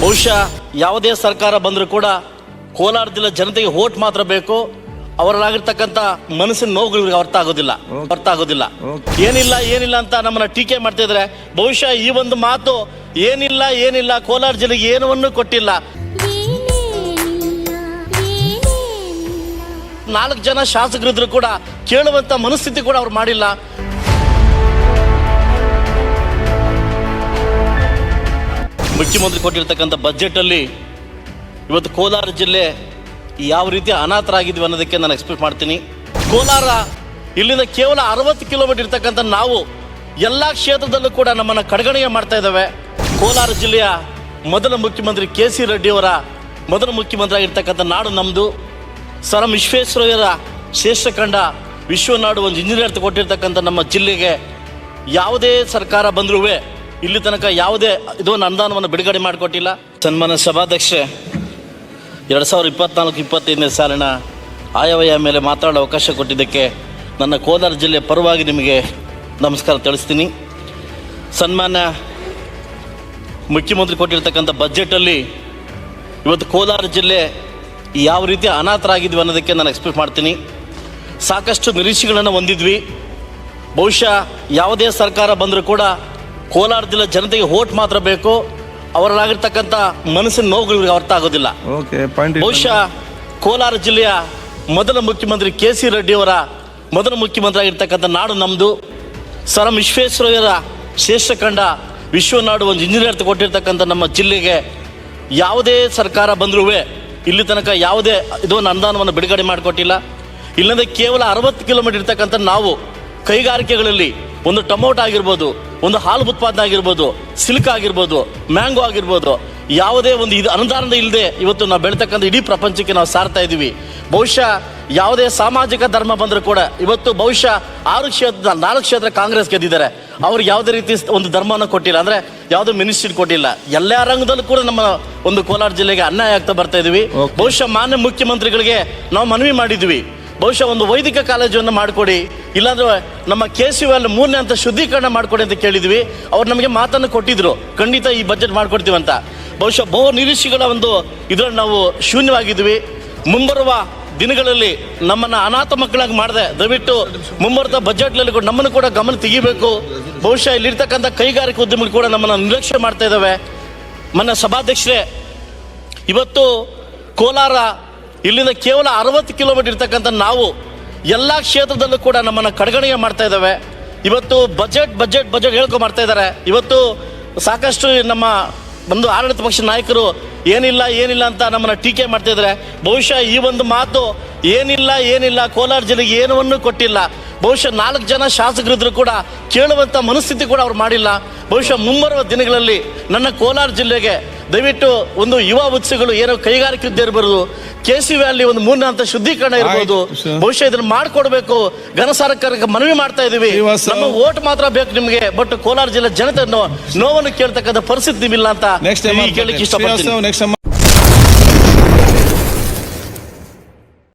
ಬಹುಶಃ ಯಾವುದೇ ಸರ್ಕಾರ ಬಂದರೂ ಕೂಡ ಕೋಲಾರ ಜಿಲ್ಲೆ ಜನತೆಗೆ ಓಟ್ ಮಾತ್ರ ಬೇಕು. ಅವರಲ್ಲಾಗಿರ್ತಕ್ಕಂಥ ಮನಸ್ಸಿನ ನೋವುಗಳು ಇವ್ರಿಗೆ ಅರ್ಥ ಆಗೋದಿಲ್ಲ. ಅರ್ಥ ಆಗೋದಿಲ್ಲ. ಏನಿಲ್ಲ ಏನಿಲ್ಲ ಅಂತ ನಮ್ಮನ್ನ ಟೀಕೆ ಮಾಡ್ತಾ ಇದ್ರೆ ಬಹುಶಃ ಈ ಒಂದು ಮಾತು ಏನಿಲ್ಲ ಏನಿಲ್ಲ ಕೋಲಾರ ಜಿಲ್ಲೆಗೆ ಏನವನ್ನು ಕೊಟ್ಟಿಲ್ಲ. ನಾಲ್ಕು ಜನ ಶಾಸಕರಿದ್ರು ಕೂಡ ಕೇಳುವಂತ ಮನಸ್ಥಿತಿ ಕೂಡ ಅವ್ರು ಮಾಡಿಲ್ಲ. ಮುಖ್ಯಮಂತ್ರಿ ಕೊಟ್ಟಿರ್ತಕ್ಕಂಥ ಬಜೆಟ್ ಅಲ್ಲಿ ಇವತ್ತು ಕೋಲಾರ ಜಿಲ್ಲೆ ಯಾವ ರೀತಿ ಅನಾಥರಾಗಿದ್ವಿ ಅನ್ನೋದಕ್ಕೆ ನಾನು ಎಕ್ಸ್ಪೆಕ್ಟ್ ಮಾಡ್ತೀನಿ. ಕೋಲಾರ ಇಲ್ಲಿಂದ ಕೇವಲ ಅರವತ್ತು ಕಿಲೋಮೀಟರ್ ಇರ್ತಕ್ಕಂಥ ನಾವು ಎಲ್ಲ ಕ್ಷೇತ್ರದಲ್ಲೂ ಕೂಡ ನಮ್ಮನ್ನು ಕಡೆಗಣನೆ ಮಾಡ್ತಾ ಇದ್ದಾವೆ. ಕೋಲಾರ ಜಿಲ್ಲೆಯ ಮೊದಲ ಮುಖ್ಯಮಂತ್ರಿ ಕೆ ಸಿ ರೆಡ್ಡಿಯವರ ಮೊದಲ ಮುಖ್ಯಮಂತ್ರಿ ಆಗಿರ್ತಕ್ಕಂಥ ನಾಡು ನಮ್ಮದು ಸರ್ ವಿಶ್ವೇಶ್ವರಯ್ಯರ ಶ್ರೇಷ್ಠ ಕಂಡ ವಿಶ್ವನಾಡು ಒಂದು ಇಂಜಿನಿಯರ್ ಕೊಟ್ಟಿರ್ತಕ್ಕಂಥ ನಮ್ಮ ಜಿಲ್ಲೆಗೆ ಯಾವುದೇ ಸರ್ಕಾರ ಬಂದ್ರೂ ಇಲ್ಲಿ ತನಕ ಯಾವುದೇ ಇದೊಂದು ಅನುದಾನವನ್ನು ಬಿಡುಗಡೆ ಮಾಡಿಕೊಟ್ಟಿಲ್ಲ. ಸನ್ಮಾನ ಸಭಾಧ್ಯಕ್ಷೆ, ಎರಡು ಸಾವಿರದ ಇಪ್ಪತ್ನಾಲ್ಕು, ಇಪ್ಪತ್ತೈದನೇ ಸಾಲಿನ ಆಯವ್ಯಯ ಮೇಲೆ ಮಾತಾಡೋ ಅವಕಾಶ ಕೊಟ್ಟಿದ್ದಕ್ಕೆ ನನ್ನ ಕೋಲಾರ ಜಿಲ್ಲೆ ಪರವಾಗಿ ನಿಮಗೆ ನಮಸ್ಕಾರ ತಿಳಿಸ್ತೀನಿ. ಸನ್ಮಾನ್ಯ ಮುಖ್ಯಮಂತ್ರಿ ಕೊಟ್ಟಿರ್ತಕ್ಕಂಥ ಬಜೆಟಲ್ಲಿ ಇವತ್ತು ಕೋಲಾರ ಜಿಲ್ಲೆ ಯಾವ ರೀತಿ ಅನಾಥರಾಗಿದ್ವಿ ಅನ್ನೋದಕ್ಕೆ ನಾನು ಎಕ್ಸ್ಪೆಕ್ಟ್ ಮಾಡ್ತೀನಿ. ಸಾಕಷ್ಟು ನಿರೀಕ್ಷೆಗಳನ್ನು ಹೊಂದಿದ್ವಿ. ಬಹುಶಃ ಯಾವುದೇ ಸರ್ಕಾರ ಬಂದರೂ ಕೂಡ ಕೋಲಾರ ಜಿಲ್ಲೆ ಜನತೆಗೆ ಓಟ್ ಮಾತ್ರ ಬೇಕು ಅವರಲ್ಲಾಗಿರ್ತಕ್ಕಂಥ ಮನಸ್ಸಿನ ನೋವುಗಳು ಇವ್ರಿಗೆ ಅರ್ಥ ಆಗೋದಿಲ್ಲ. ಓಕೆ ಪಾಯಿಂಟ್ ಬಹುಶಃ ಕೋಲಾರ ಜಿಲ್ಲೆಯ ಮೊದಲ ಮುಖ್ಯಮಂತ್ರಿ ಕೆ ಸಿ ರೆಡ್ಡಿಯವರ ಮೊದಲ ಮುಖ್ಯಮಂತ್ರಿ ಆಗಿರ್ತಕ್ಕಂಥ ನಾಡು ನಮ್ಮದು ಸರ್ ಎಂ ವಿಶ್ವೇಶ್ವರಯ್ಯರ ಶ್ರೇಷ್ಠ ಕಂಡ ವಿಶ್ವನಾಡು ಒಂದು ಇಂಜಿನಿಯರ್ ಕೊಟ್ಟಿರ್ತಕ್ಕಂಥ ನಮ್ಮ ಜಿಲ್ಲೆಗೆ ಯಾವುದೇ ಸರ್ಕಾರ ಬಂದರೂ ಇಲ್ಲಿ ತನಕ ಯಾವುದೇ ಇದೊಂದು ಅನುದಾನವನ್ನು ಬಿಡುಗಡೆ ಮಾಡಿಕೊಟ್ಟಿಲ್ಲ. ಇಲ್ಲಂದ್ರೆ ಕೇವಲ ಅರವತ್ತು ಕಿಲೋಮೀಟರ್ ಇರ್ತಕ್ಕಂಥ ನಾವು ಕೈಗಾರಿಕೆಗಳಲ್ಲಿ ಒಂದು ಟೊಮೊಟೊ ಆಗಿರ್ಬೋದು ಒಂದು ಹಾಲು ಉತ್ಪಾದನೆ ಆಗಿರ್ಬೋದು ಸಿಲ್ಕ್ ಆಗಿರ್ಬೋದು ಮ್ಯಾಂಗೋ ಆಗಿರ್ಬೋದು ಯಾವುದೇ ಒಂದು ಇದು ಅನುದಾನದ ಇಲ್ಲದೆ ಇವತ್ತು ನಾವು ಬೆಳೀತಕ್ಕಂಥ ಇಡೀ ಪ್ರಪಂಚಕ್ಕೆ ನಾವು ಸಾರ್ತಾ ಇದ್ದೀವಿ. ಬಹುಶಃ ಯಾವುದೇ ಸಾಮಾಜಿಕ ಧರ್ಮ ಬಂದರೂ ಕೂಡ ಇವತ್ತು ಬಹುಶಃ ಆರು ಕ್ಷೇತ್ರ ನಾಲ್ಕು ಕ್ಷೇತ್ರ ಕಾಂಗ್ರೆಸ್ ಗೆದ್ದಿದ್ದಾರೆ. ಅವರು ಯಾವುದೇ ರೀತಿ ಒಂದು ಧರ್ಮವನ್ನು ಕೊಟ್ಟಿಲ್ಲ ಅಂದ್ರೆ ಯಾವುದೇ ಮಿನಿಸ್ಟ್ರಿ ಕೊಟ್ಟಿಲ್ಲ. ಎಲ್ಲ ರಂಗದಲ್ಲೂ ಕೂಡ ನಮ್ಮ ಒಂದು ಕೋಲಾರ ಜಿಲ್ಲೆಗೆ ಅನ್ಯಾಯ ಆಗ್ತಾ ಬರ್ತಾ ಇದ್ದೀವಿ. ಬಹುಶಃ ಮಾನ್ಯ ಮುಖ್ಯಮಂತ್ರಿಗಳಿಗೆ ನಾವು ಮನವಿ ಮಾಡಿದ್ವಿ ಬಹುಶಃ ಒಂದು ವೈದಿಕ ಕಾಲೇಜನ್ನು ಮಾಡಿಕೊಡಿ, ಇಲ್ಲಾಂದ್ರೆ ನಮ್ಮ ಕೆ ಸಿ ಅಲ್ಲಿ ಮೂರನೇ ಅಂತ ಶುದ್ಧೀಕರಣ ಮಾಡಿಕೊಡಿ ಅಂತ ಕೇಳಿದ್ವಿ. ಅವ್ರು ನಮಗೆ ಮಾತನ್ನು ಕೊಟ್ಟಿದ್ರು, ಖಂಡಿತ ಈ ಬಜೆಟ್ ಮಾಡ್ಕೊಡ್ತೀವಿ ಅಂತ. ಬಹುಶಃ ಬಹು ನಿರೀಕ್ಷೆಗಳ ಒಂದು ಇದರಲ್ಲಿ ನಾವು ಶೂನ್ಯವಾಗಿದ್ವಿ. ಮುಂಬರುವ ದಿನಗಳಲ್ಲಿ ನಮ್ಮನ್ನ ಅನಾಥ ಮಕ್ಕಳಾಗಿ ಮಾಡಿದೆ. ದಯವಿಟ್ಟು ಮುಂಬರುವ ಬಜೆಟ್ನಲ್ಲಿ ಕೂಡ ನಮ್ಮನ್ನು ಕೂಡ ಗಮನ ತೆಗಿಬೇಕು. ಬಹುಶಃ ಇಲ್ಲಿರ್ತಕ್ಕಂಥ ಕೈಗಾರಿಕಾ ಉದ್ಯಮಗಳು ಕೂಡ ನಮ್ಮನ್ನು ನಿರ್ಲಕ್ಷ್ಯ ಮಾಡ್ತಾ ಇದ್ದಾವೆ ಮನ್ನ ಸಭಾಧ್ಯಕ್ಷರೇ, ಇವತ್ತು ಕೋಲಾರ ಇಲ್ಲಿಂದ ಕೇವಲ ಅರವತ್ತು ಕಿಲೋಮೀಟರ್ ಇರ್ತಕ್ಕಂಥ ನಾವು ಎಲ್ಲ ಕ್ಷೇತ್ರದಲ್ಲೂ ಕೂಡ ನಮ್ಮನ್ನು ಕಡೆಗಣನೆ ಮಾಡ್ತಾ ಇದ್ದಾವೆ. ಇವತ್ತು ಬಜೆಟ್ ಬಜೆಟ್ ಬಜೆಟ್ ಹೇಳ್ಕೊ ಮಾಡ್ತಾ ಇದ್ದಾರೆ. ಇವತ್ತು ಸಾಕಷ್ಟು ನಮ್ಮ ಒಂದು ಆಡಳಿತ ಪಕ್ಷ ನಾಯಕರು ಏನಿಲ್ಲ ಏನಿಲ್ಲ ಅಂತ ನಮ್ಮನ್ನು ಟೀಕೆ ಮಾಡ್ತಾ ಇದ್ದಾರೆ. ಬಹುಶಃ ಈ ಒಂದು ಮಾತು ಏನಿಲ್ಲ ಏನಿಲ್ಲ, ಕೋಲಾರ ಜಿಲ್ಲೆಗೆ ಏನವನ್ನು ಕೊಟ್ಟಿಲ್ಲ. ಬಹುಶಃ ನಾಲ್ಕು ಜನ ಶಾಸಕರಿದ್ರು ಕೂಡ ಕೇಳುವಂಥ ಮನಸ್ಥಿತಿ ಕೂಡ ಅವ್ರು ಮಾಡಿಲ್ಲ. ಬಹುಶಃ ಮುಂಬರುವ ದಿನಗಳಲ್ಲಿ ನನ್ನ ಕೋಲಾರ ಜಿಲ್ಲೆಗೆ ದಯವಿಟ್ಟು ಒಂದು ಯುವ ಉತ್ಸವಗಳು ಏನೋ ಕೈಗಾರಿಕೆ ಇರಬಾರ್ದು ಕೆ ಸಿ ವ್ಯಾಲಿ ಒಂದು ಮೂರನೇ ಹಂತ ಶುದ್ಧೀಕರಣ ಇರ್ಬೋದು. ಬಹುಶಃ ಇದನ್ನ ಮಾಡ್ಕೊಡ್ಬೇಕು. ಘನ ಸರ್ಕಾರಕ್ಕೆ ಮನವಿ ಮಾಡ್ತಾ ಇದೀವಿ. ನಮ್ಮ ಓಟ್ ಮಾತ್ರ ಬೇಕು ನಿಮಗೆ ಬಟ್ ಕೋಲಾರ ಜಿಲ್ಲೆ ಜನತೆ ನೋವನ್ನು ಕೇಳ್ತಕ್ಕಂಥ ಪರಿಸ್ಥಿತಿ ನಿಮ್ಮಿಲ್ಲ ಅಂತ ಕೇಳಲಿಕ್ಕೆ ಇಷ್ಟಪಡ್ತೀನಿ.